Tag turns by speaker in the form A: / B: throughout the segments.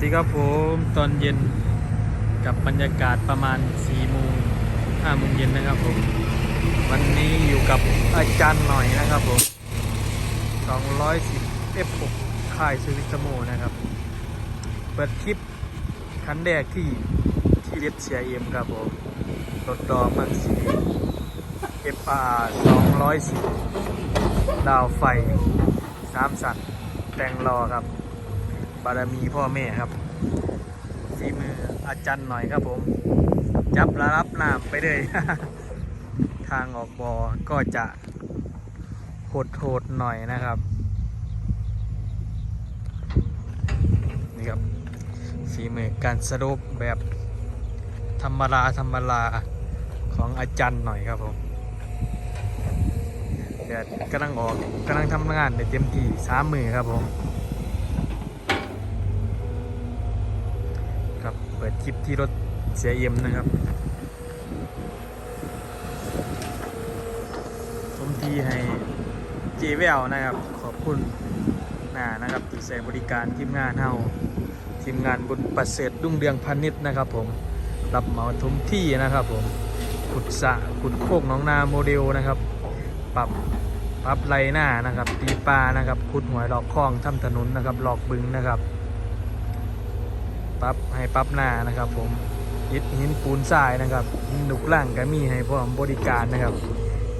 A: สวัสดีครับผมตอนเย็นกับบรรยากาศประมาณ4โมง5โมงเย็นนะครับผม วันนี้อยู่กับอาจารย์หน่อยนะครับผม 210 F6 ค่ายซูวิสโมนะครับ เปิดคลิปคันแรกที่ที่เล็ดเชียเอ็มครับผมรถดอมังสี FR 210 ดาวไฟ 3 สัตว์แต่งรอครับ บารมีพ่อแม่ครับฝีมืออาจารย์หน่อยครับผม จับระรับน้ำไปเลย ทางออกบอก็จะโหดโหดๆหน่อยนะครับ นี่ครับฝีมือการสรุปแบบธรรมดาธรรมดาของอาจารย์หน่อยครับผมเดี๋ยวกำลังออกกำลังทำงานในเต็มที่สามมือครับผม คลิปที่รถเสียเอ็มนะครับสมทีให้เจเวลนะครับ ขอบคุณนานะครับที่ใช้บริการทีมงานเฮาทีมงานบุญประเสริฐรุ่งเรืองพันนิดนะครับ ผมรับเหมาทมที่นะครับ ผมขุดสะขุดโคกน้องนาโมเดลนะครับ ปรับปรับไรหน้านะครับ ตีปลานะครับขุดหวยหลอกคลองทำถนนนะครับหลอกบึงนะครับ ปรับให้ปรับหน้านะครับ ผมอิฐหินปูนทรายนะครับหินหนุกล่างก็มีให้พร้อมบริการนะครับ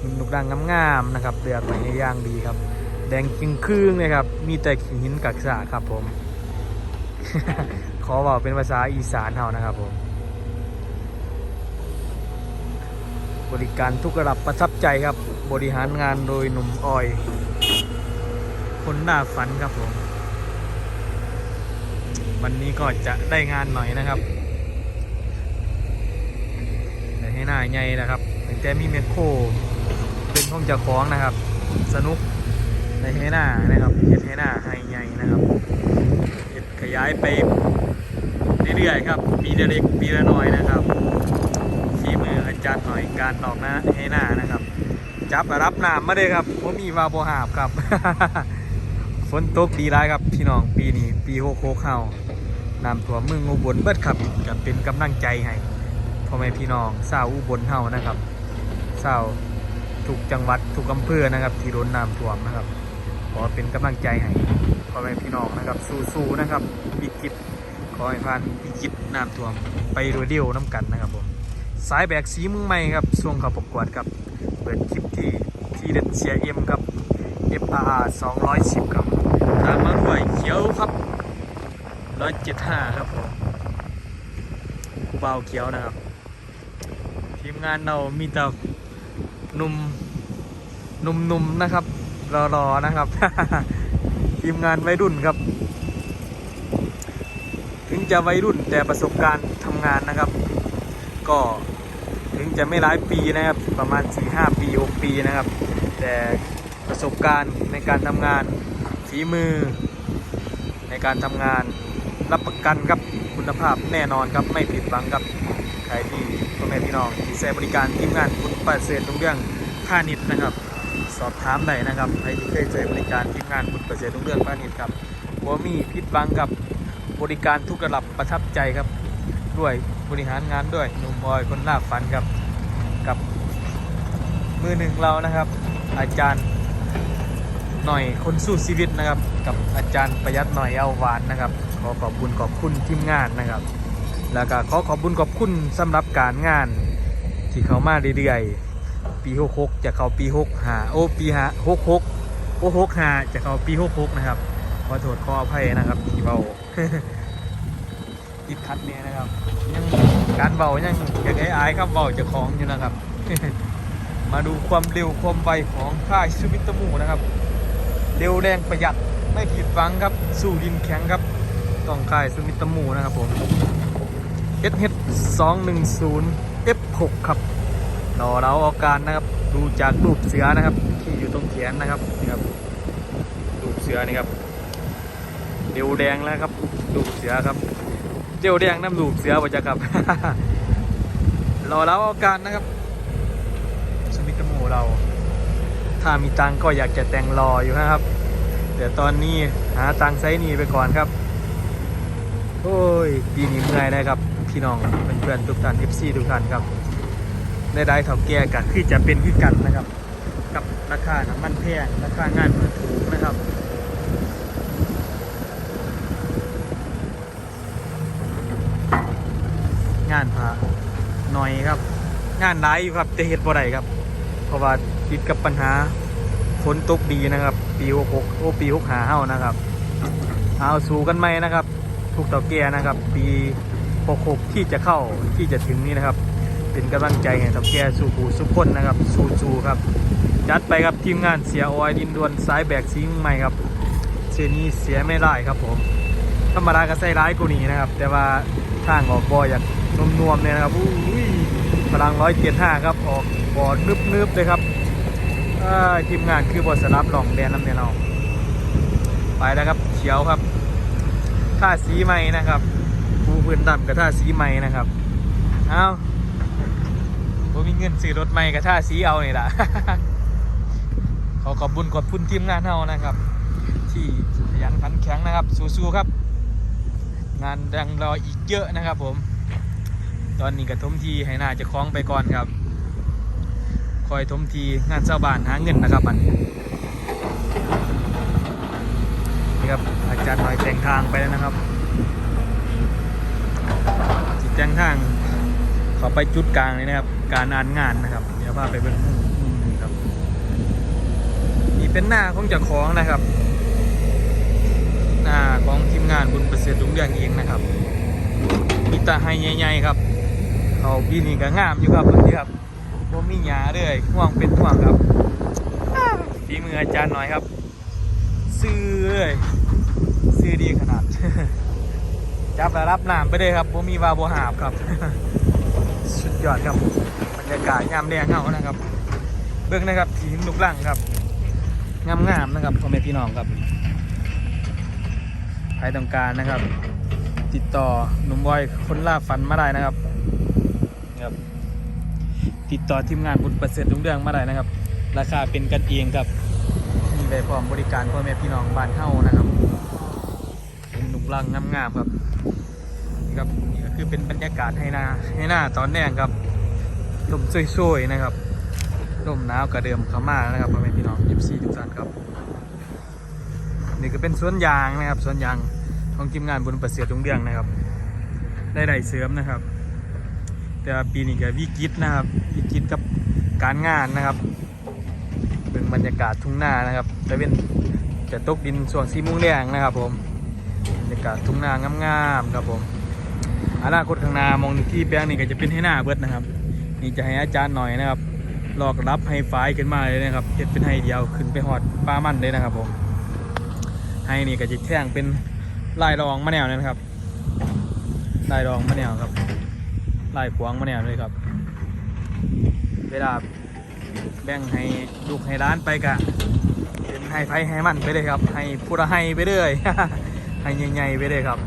A: หินหนุกล่างงามๆนะครับเลือกไว้ให้ย่างดีครับ แดงจึงครึ่งนะครับ มีแต่หินกักษาครับผม ขอบอกเป็นภาษาอีสานเท่านะครับผมบริการทุกระดับประทับใจครับ บริหารงานโดยหนุ่มออย คนหน้าฝันครับผม วันนี้ก็จะได้งานหน่อยนะครับแต่ให้หน้าใหญ่นะครับแต่มีเมคโคเป็นห้องเจ้าของนะครับ สนุกในให้หน้านะครับเฮ็ดให้หน้าให้ใหญ่นะครับเฮ็ดขยายไปเรื่อยๆครับปีละเล็กปีละน้อยนะครับฝีมืออาจารย์หน่อยการออกน้าให้หน้านะครับ จับรับน้ำมาเลยครับผมมีวาโบหาบครับ ฝนตกดีร้ายครับพี่น้องปีนี้ปีโคโคเข้าน้ำท่วมเมืองอุบลเบิดครับก็เป็นกำลังใจให้พ่อแม่พี่น้องชาวอุบลเฮานะครับชาวทุกจังหวัดทุกอำเภอนะครับ ที่โดนน้ำท่วมนะครับขอเป็นกำลังใจให้พ่อแม่พี่น้องนะครับ สู้ๆนะครับวิกฤตขอให้ผ่านวิกฤตน้ำท่วมไปโดยเดียวน้ำกันนะครับผมสายแบกสีมืองใหม่ครับช่วงเขาประกวดครับเปิดคลิปที่ที่เด็ดเชียเอ็มครับ FR 210ครับามมาด้วยเขียวครับ175ครับผมกูเบาเขียวนะครับ ทีมงานเรามีแต่หนุ่มหนุ่มๆนะครับ รอๆนะครับ ทีมงานวัยรุ่นครับ ถึงจะวัยรุ่นแต่ประสบการณ์ทำงานนะครับ ก็ถึงจะไม่หลายปีนะครับ ประมาณ4-5ปี6ปีนะครับ แต่ประสบการณ์ในการทำงาน ฝีมือ ในการทำงานรับประกันครับคุณภาพแน่นอนครับไม่ผิดหวังครับใครที่พ่อแม่พี่น้องที่ใช้บริการทีมงานคุณประเสริฐตรงเรื่องท่านิดนะครับ สอบถามได้นะครับใครที่เคยใช้บริการทีมงานคุณประเสริฐตรงเรื่องท่านิดครับว่ามีผิดหวังกับบริการทุกระดับประทับใจครับด้วยบริหารงานด้วยหนุ่มบอยคนหน้าฝันครับกับมือหนึ่งเรานะครับ อาจารย์ หน่อยคนสู้ชีวิตนะครับ กับอาจารย์ประหยัดหน่อยเอาหวานนะครับ ขอขอบคุณขอบคุณทีมงานนะครับ แล้วก็ขอขอบคุณขอบคุณสำหรับการงาน ที่เขามาเรื่อยๆปี66จะเข้าปี65โอ้ปี5 66โอ้65จะเข้าปี66นะครับขอโทษขออภัยนะครับที่เบาติดขัดเนี่ยนะครับยังการเบายังยังไอ้อายครับเบาจะของอยู่นะครับ มาดูความเร็วความไวของค่ายซูบิตมูนะครับ เร็วแรงประหยัดไม่ผิดหวังครับ สู้ดินแข็งครับต้องค่ายซูมิตมูนะครับผม SH 210 F6 ครับรอเราอาการนะครับ ดูจากรูปเสือนะครับ ที่อยู่ตรงแขนนะครับนี่ครับรูปเสือนี่ครับเร็วแดงแล้วครับรูปเสือครับเร็วแดงน้ำรูปเสือวะจะครับรอเราอาการนะครับสมิตโมเรา ถ้ามีตังก็อยากจะแต่งรออยู่นะครับ แต่ตอนนี้หาตังไซนี้ไปก่อนครับ โอ้ยปีนี้เมื่อยนะครับ พี่น้องเพื่อนๆทุกท่าน FC ทุกท่านครับ ได้ได้เท่าแก่กันคือจะเป็นคือกันนะครับ กับราคาน้ำมันแพงราคางานมันถูกนะครับงานพระหน่อยครับ งานหลายอยู่ครับแต่เหตุบ่ได้ครับ ราะว่าติดกับปัญหาฝนตกดีนะครับ ปี66โอ้ปี65เฮานะครับ เอาสู้กันไหมนะครับ ทุกต่าแก่นะครับ ปี66ที่จะเข้าที่จะถึงนี้นะครับ เป็นกำลังใจให้ต่าแก่สู่ผู้สุขคนนะครับ สู้ๆครับ จัดไปครับทีมงานเสียออยดินดวนสายแบกซิงใหม่ครับเสียนี้เสียไม่ได้ครับผมธรรมดาก็ใส่ร้ายกูนี้นะครับ แต่ว่าทางออกบออยากนวมๆเนี่ยนะครับอุ้ยพลังร้อยเจ็ดห้าครับออกบอนึบ ๆเลยครับทีมงานคือบอสลับหลองแดนน้ำเนี่ยเราไปแล้วครับเขียวครับท่าสีใหม่นะครับผู้พื้นต่ำกับท่าสีใหม่นะครับเอาผมมีเงินซื้อรถใหม่กับท่าสีเอานี่แหละขอขอบคุญขอบคุณทีมงานเฮานะครับ ที่ขยันขันแข็งนะครับสู้ๆครับ งานยังรออีกเยอะนะครับผม ตอนนี้ก็ทมทีให้น่าจะคล้องไปก่อนครับ คอยทมทีงานเช้าบ้านหาเงินนะครับอันนี่ครับอาจารย์หน่อยแต่งทางไปแล้วนะครับจิตแต่งทางเขาไปจุดกลางเลยนะครับ การอ่านงานนะครับ เดี๋ยวพาไปเบิ่งมุมมุมหนึงครับนี่เป็นหน้าของเจ้าของนะครับ หน้าของทีมงานบุญประเสริฐลุงเรืองเองนะครับ มีตาไฮใหญ่ๆครับ เขาปีนี้ก็งามอยู่ครับนี่ครับ บ่มีหญ้าเลยห่วงเป็นห่วงครับฝีมืออาจารย์หน่อยครับ ซื้อเลยซื้อดีขนาด จับแล้วรับน้ำไปเลยครับบ่มีวาบ่หาบครับ สุดยอดครับบรรยากาศยามแดงเฮานะครับ เบิ่งนะครับทีมลูกหลังครับงามๆนะครับพ่อแม่พี่น้องครับใครต้องการนะครับ ติดต่อหนุ่มบอยคนล่าฝันมาได้นะครับ ติดต่อทีมงานบุญประเสริฐลุงเรืองมาได้นะครับ ราคาเป็นกันเองครับมีไปพร้อมบริการพ่อแม่พี่น้องบ้านเฮานะครับเป็นหนุ่มลังงามๆครับนี่ครับนี่ก็คือเป็นบรรยากาศให้หน้าให้หน้าตอนแรกครับลมสวยๆนะครับลมหนาวกระเดิมขามานะครับพ่อแม่พี่น้องยิบซีทุกท่านครับ นี่ก็เป็นสวนยางนะครับสวนยางของทีมงานบุญประเสริฐลุงเรืองนะครับได้ได้เสริมนะครับ แต่ปีนี้ก็วิกฤตนะครับวิกฤตกับการงานนะครับ เป็นบรรยากาศทุ่งนานะครับแต่เป็นจะตกดินส่วงสีมุ้งแดงนะครับ ผมบรรยากาศทุ่งนางามๆครับผมอนาคตข้างหน้ามองที่แปลงนี่ก็จะเป็นให้หน้าเบิดนะครับ นี่จะให้อาจารย์หน่อยนะครับลอกรับให้ไฟขึ้นมาเลยนะครับเฮ็ดเป็นให้เดียวขึ้นไปหอดปลามันเลยนะครับผมให้นี่ก็จะแท่งเป็นลายรองมะแนวนี่นะครับลายรองมะแนวครับ ลายขวางมะแนวเลยครับ เวลาแบ่งให้ลูกให้ร้านไปกะเป็นให้ไฟให้มันไปเลยครับ ให้พูดให้ไปเรื่อยให้ใหญ่ๆไปเลยครับ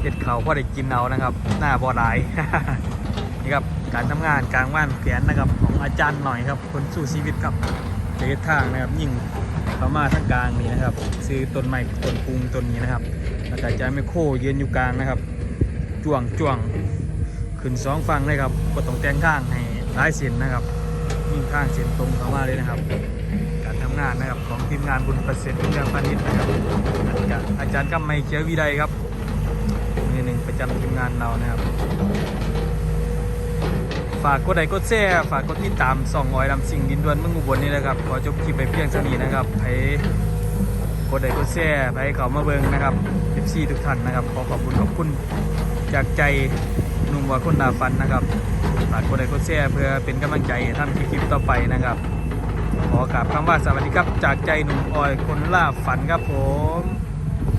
A: เห็ดเขาพอได้กินเอานะครับ หน้าบอดายนี่ครับการทำงานกลางว่านแผนนะครับ ของอาจารย์หน่อยครับ คนสู้ชีวิตครับเจทางนะครับยิ่งเข้ามาทั้งกลางนี่นะครับ ซื้อต้นไม้ต้นปุงต้นนี้นะครับแล้วก็จไม่โคยืนอยู่กลางนะครับ จ่วงจ่วง ขึ้นสองฝั่งเลยครับก็ต้องแต่งข้างให้ร้ายเส้นนะครับยิ่งข้างเส้นตรงเข้ามาเลยนะครับ การทำงานนะครับของทีมงานบุญประเสริฐเรืองพาณิชย์นะครับอาจารย์อาจารย์กำไมเขียววิไลครับนี่หนึ่งประจำทีมงานเรานะครับฝากกดไลค์กดแชร์ฝากกดติดตามส่องออยลำสิ่งดินดวนเมืองอุบลนี่นะครับ ขอจบคลิปไปเพียงเท่านี้นะครับไปกดไลค์กดแชร์ไปเขามาเบิงนะครับ FC ทุกท่านนะครับ ขอขอบคุณขอบคุณจากใจ หนุ่มว่าคนดาฟันนะครับฝากกดไลค์กดแชร์เพื่อเป็นกำลังใจให้ทำคลิปต่อไปนะครับ ขอกราบคำว่าสวัสดีครับ จากใจหนุ่มออยคนล่าฝันครับผม